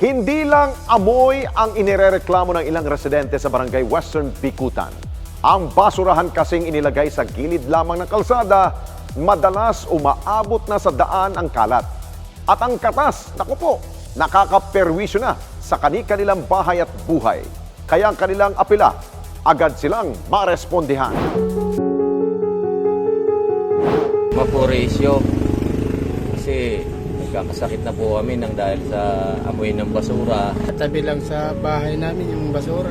Hindi lang amoy ang inirereklamo ng ilang residente sa barangay Western Bikutan. Ang basurahan kasing inilagay sa gilid lamang ng kalsada, madalas umaabot na sa daan ang kalat. At ang katas, naku po, nakakaperwisyo na sa kani-kanilang bahay at buhay. Kaya ang kanilang apela, agad silang marespondihan. mapuresyo. Kasi nagkakasakit na po kami nang dahil sa amoy ng basura. Tabi lang sa bahay namin yung basura.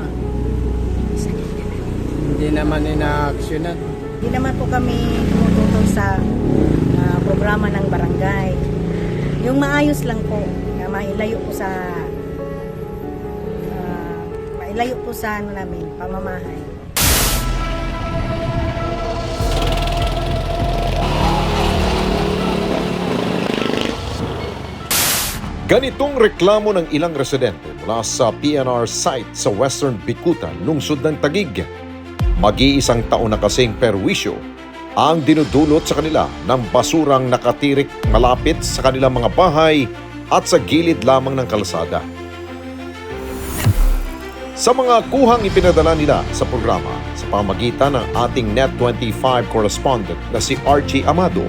Hindi naman ina-actionan. Hindi naman po kami tumututol sa ah, programa ng barangay. Yung maayos lang po, na mailayo po sa ah, mailayo po sa ano namin, pamamahay. Ganitong reklamo ng ilang residente mula sa PNR site sa Western Bikutan, lungsod ng Tagig. Mag-iisang taon na kasing perwisyo ang dinudulot sa kanila ng basurang nakatirik malapit sa kanilang mga bahay at sa gilid lamang ng kalsada. Sa mga kuhang ipinadala nila sa programa sa pamagitan ng ating Net25 correspondent na si Archie Amado,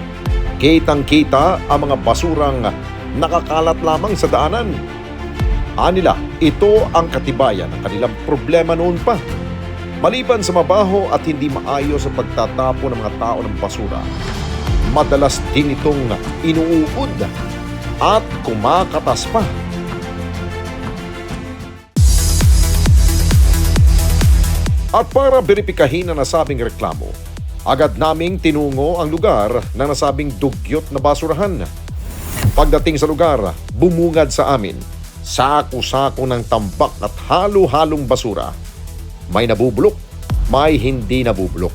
kitang-kita ang mga basurang nakakalat lamang sa daanan. Anila, ito ang katibayan ng kanilang problema noon pa. Maliban sa mabaho at hindi maayos sa pagtatapo ng mga tao ng basura, madalas din itong inuukod at kumakatas pa. At para beripikahin na nasabing reklamo, agad naming tinungo ang lugar na nasabing dugyot na basurahan. Pagdating sa lugar, bumungad sa amin, sako-sako ng tambak at halo-halong basura. May nabubulok, may hindi nabubulok.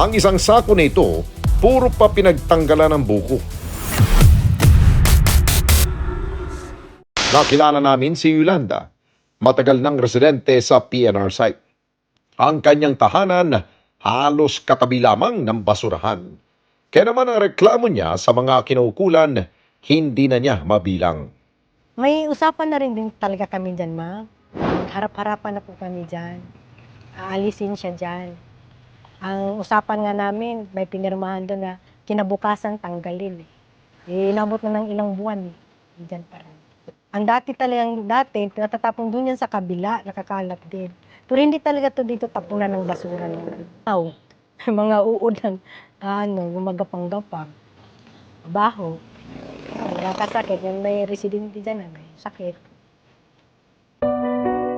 Ang isang sako na ito, puro pa pinagtanggalan ng buko. Nakilala namin si Yolanda, matagal ng residente sa PNR site. Ang kanyang tahanan halos katabi lamang ng basurahan. Kaya naman ang reklamo niya sa mga kinukulan, hindi na niya mabilang. May usapan na rin din talaga kami dyan, ma'am. Harap-harapan na po kami dyan. Aalisin siya dyan. Ang usapan nga namin, may pinirmahan doon na kinabukasan tanggalin. Eh, eh inabot na ng ilang buwan. Eh. Dyan pa rin. Ang dati talagang dati, natatapong doon yan sa kabila, nakakalat din. Pero hindi talaga to dito tapunan ng basura. Aw, mga uod ng ano, gumagapang-gapang. Baho. Nakakasakit. Yung may residente dyan, may sakit.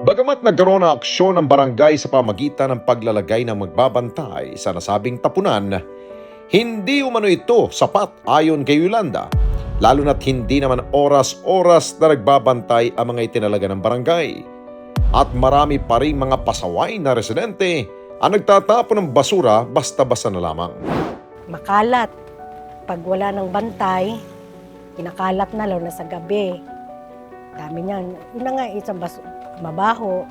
Bagamat nagkaroon ng aksyon ng barangay sa pamagitan ng paglalagay ng magbabantay sa nasabing tapunan, hindi umano ito sapat ayon kay Yolanda, lalo na't hindi naman oras-oras na nagbabantay ang mga itinalaga ng barangay. At marami pa rin mga pasaway na residente ang nagtatapon ng basura basta-basta na lamang. Makalat. Pag wala ng bantay, kinakalat na, lalo na sa gabi. Dami niyan. Yun na nga, isang bas mabaho.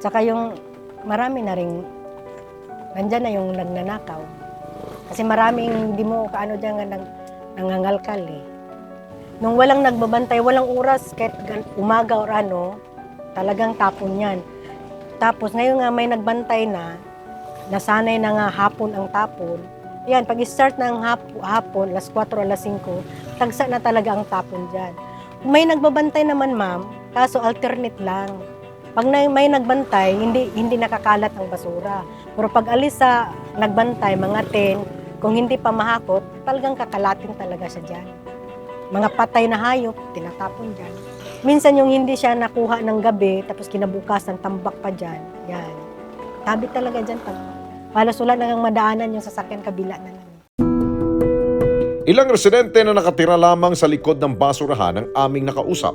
Tsaka yung marami na rin, nandyan na yung nagnanakaw. Kasi maraming hindi mo kaano dyan nga nang, nangangalkal eh. Nung walang nagbabantay, walang oras, kahit umaga or ano, talagang tapon yan. Tapos ngayon nga may nagbantay na, nasanay na nga hapon ang tapon. Yan, pag start ng hap, hapon, alas 4, alas 5, tagsa na talaga ang tapon dyan. May nagbabantay naman, ma'am, kaso alternate lang. Pag may nagbantay, hindi hindi nakakalat ang basura. Pero pag alis sa nagbantay, mga 10, kung hindi pa mahakot, talagang kakalatin talaga siya dyan. Mga patay na hayop, tinatapon dyan. Minsan yung hindi siya nakuha ng gabi, tapos kinabukasan, tambak pa dyan. Yan. Tabi talaga dyan. Pag, halos wala nang madaanan yung sasakyan kabila na lang. Ilang residente na nakatira lamang sa likod ng basurahan ang aming nakausap.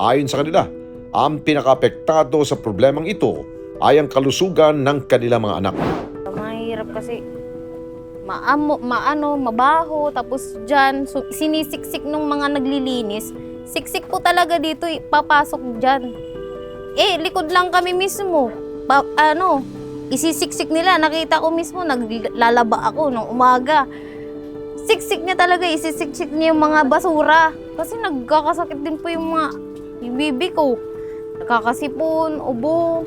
Ayon sa kanila, ang pinakaapektado sa problemang ito ay ang kalusugan ng kanilang mga anak. Mahirap kasi maamo, maano, mabaho, tapos dyan, so, sinisiksik nung mga naglilinis. Siksik po talaga dito, eh, papasok dyan. Eh, likod lang kami mismo. Pa, ano, isisiksik nila. Nakita ko mismo, naglalaba ako nung umaga. Siksik niya talaga, isisiksik niya yung mga basura. Kasi nagkakasakit din po yung mga Yung bibi ko, nakakasipon, ubo.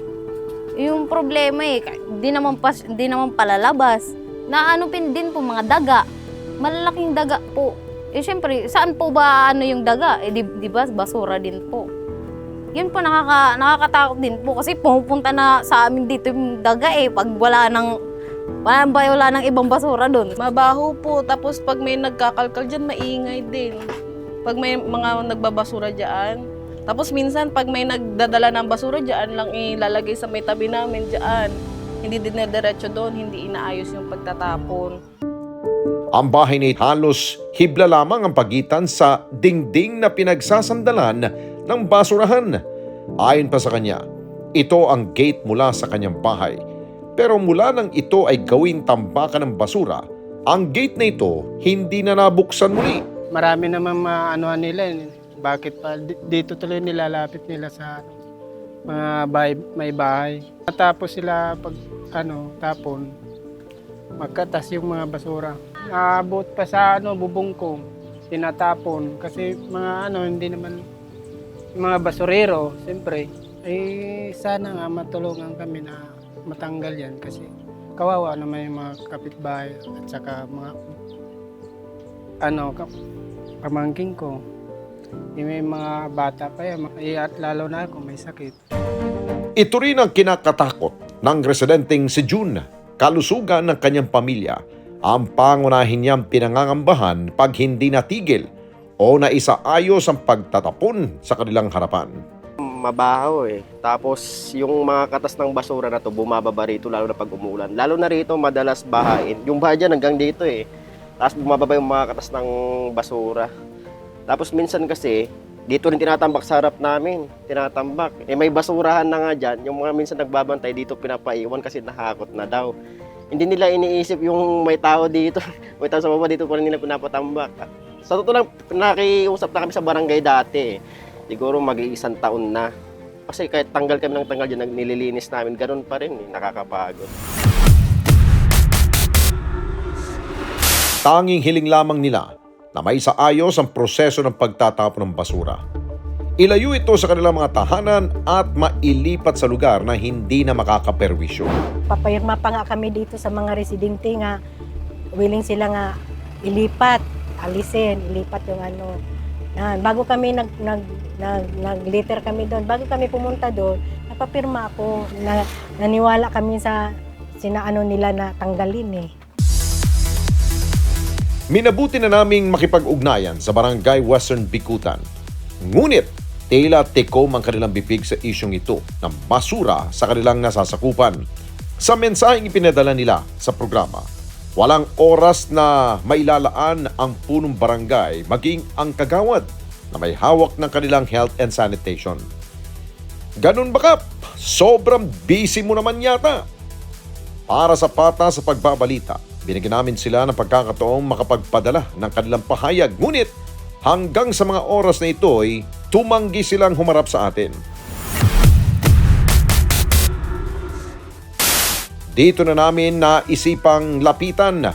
Yung problema eh, di naman, pas, di naman palalabas. Naano pin din po mga daga. Malalaking daga po. Eh syempre, saan po ba ano yung daga? Eh di, di ba basura din po. Yun po nakaka, nakakatakot din po kasi pumupunta na sa amin dito yung daga eh pag wala nang wala, nang- wala nang ibang basura doon. Mabaho po. Tapos pag may nagkakalkal dyan, maingay din. Pag may mga nagbabasura dyan. Tapos minsan, pag may nagdadala ng basura dyan, lang ilalagay sa may tabi namin dyan. Hindi dinediretso doon, hindi inaayos yung pagtatapon. Ang bahay ni halos hibla lamang ang pagitan sa dingding na pinagsasandalan ng basurahan. Ayon pa sa kanya, ito ang gate mula sa kanyang bahay. Pero mula nang ito ay gawing tambakan ng basura, ang gate na ito hindi na nabuksan muli. Marami naman maanohan nila. eh. Bakit pa di- dito tuloy nilalapit nila sa mga bahay, may bahay. Tapos sila pag ano, tapon, magkatas yung mga basura. Naabot pa sa ano, bubong ko, tinatapon. Kasi mga ano, hindi naman mga basurero, siyempre, eh sana nga matulungan kami na matanggal yan kasi kawawa naman yung mga kapitbahay at saka mga ano, ka- pamangking ko. Yung may mga bata pa yan, eh, at lalo na ako may sakit. Ito rin ang kinakatakot ng residenteng si June, kalusugan ng kanyang pamilya. Ang pangunahin niyang pinangangambahan pag hindi natigil o naisaayos ang pagtatapon sa kanilang harapan. Mabaho eh. Tapos yung mga katas ng basura na to bumababa rito lalo na pag umuulan. Lalo na rito madalas bahain. Yung baha dyan hanggang dito eh. Tapos bumababa yung mga katas ng basura. Tapos minsan kasi dito rin tinatambak sa harap namin. Tinatambak. Eh may basurahan na nga dyan. Yung mga minsan nagbabantay dito pinapaiwan kasi nahakot na daw. Hindi nila iniisip yung may tao dito. may tao sa baba dito pa rin nila pinapatambak. Sa totoo lang, nakiusap na kami sa barangay dati eh siguro mag-iisang taon na. Kasi kahit tanggal kami ng tanggal dyan, nililinis namin, ganun pa rin, eh, nakakapagod. Tanging hiling lamang nila na may saayos ang proseso ng pagtatapon ng basura. Ilayo ito sa kanilang mga tahanan at mailipat sa lugar na hindi na makakaperwisyo. Papayirma pa nga kami dito sa mga residente nga willing sila nga ilipat, alisin, ilipat yung ano. Yan, bago kami nag nag nag nag-letter kami doon, bago kami pumunta doon, napapirma ako na naniwala kami sa sinaano nila na tanggalin eh. Minabuti na naming makipag-ugnayan sa barangay Western Bikutan. Ngunit, tila tekom ang kanilang bibig sa isyong ito ng basura sa kanilang nasasakupan. Sa mensaheng ipinadala nila sa programa, walang oras na mailalaan ang punong barangay maging ang kagawad na may hawak ng kanilang health and sanitation. Ganun ba kap? Sobrang busy mo naman yata. Para sa pata sa pagbabalita, binigyan namin sila ng pagkakataong makapagpadala ng kanilang pahayag. Ngunit hanggang sa mga oras na ito ay tumanggi silang humarap sa atin. Dito na namin na isipang lapitan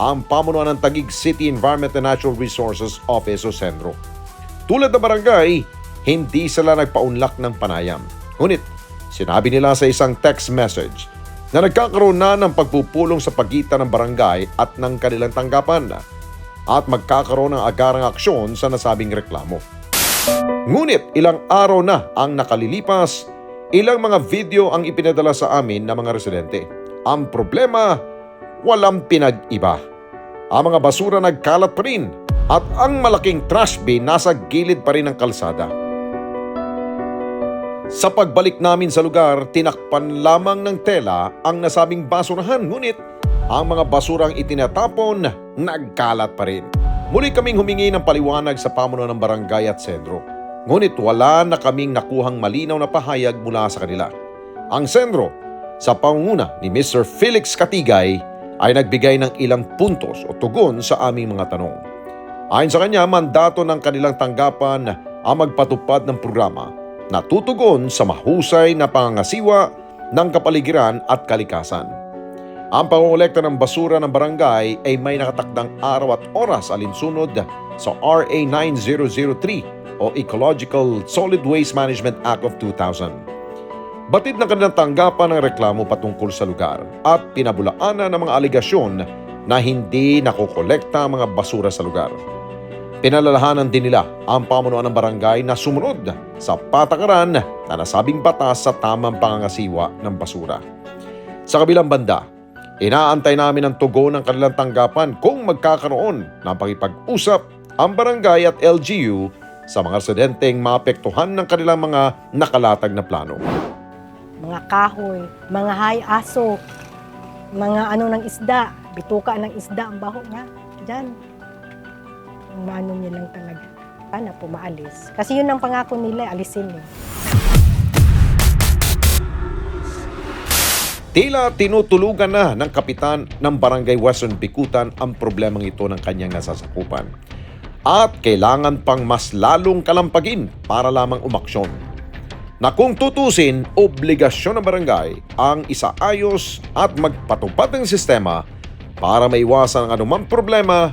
ang pamunuan ng Tagig City Environment and Natural Resources Office o Sendro. Tulad ng barangay, hindi sila nagpaunlak ng panayam. Ngunit, sinabi nila sa isang text message na nagkakaroon na ng pagpupulong sa pagitan ng barangay at ng kanilang tanggapan at magkakaroon ng agarang aksyon sa nasabing reklamo. Ngunit ilang araw na ang nakalilipas, ilang mga video ang ipinadala sa amin ng mga residente. Ang problema, walang pinag-iba. Ang mga basura nagkalat pa rin at ang malaking trash bin nasa gilid pa rin ng kalsada. Sa pagbalik namin sa lugar, tinakpan lamang ng tela ang nasabing basurahan ngunit ang mga basurang itinatapon nagkalat pa rin. Muli kaming humingi ng paliwanag sa pamuno ng barangay at sentro. Ngunit wala na kaming nakuhang malinaw na pahayag mula sa kanila. Ang sentro, sa pangunguna ni Mr. Felix Katigay, ay nagbigay ng ilang puntos o tugon sa aming mga tanong. Ayon sa kanya, mandato ng kanilang tanggapan ang magpatupad ng programa na tutugon sa mahusay na pangangasiwa ng kapaligiran at kalikasan. Ang pangongolekta ng basura ng barangay ay may nakatakdang araw at oras alinsunod sa RA 9003 o Ecological Solid Waste Management Act of 2000. Batid na kanilang tanggapan ng reklamo patungkol sa lugar at pinabulaanan ng mga aligasyon na hindi nakokolekta ang mga basura sa lugar. Pinalalahanan din nila ang pamunuan ng barangay na sumunod sa patakaran na nasabing batas sa tamang pangangasiwa ng basura. Sa kabilang banda, inaantay namin ang tugon ng kanilang tanggapan kung magkakaroon ng pakipag-usap ang barangay at LGU sa mga residenteng maapektuhan ng kanilang mga nakalatag na plano. Mga kahoy, mga hay aso, mga ano ng isda, bituka ng isda, ang baho nga. Diyan. Ano niya lang talaga. Sana po maalis. Kasi yun ang pangako nila, alisin eh. Tila tinutulugan na ng kapitan ng Barangay Western Bikutan ang problemang ito ng kanyang nasasakupan. At kailangan pang mas lalong kalampagin para lamang umaksyon. Na kung tutusin, obligasyon ng barangay ang isaayos at magpatupad ng sistema para maiwasan ang anumang problema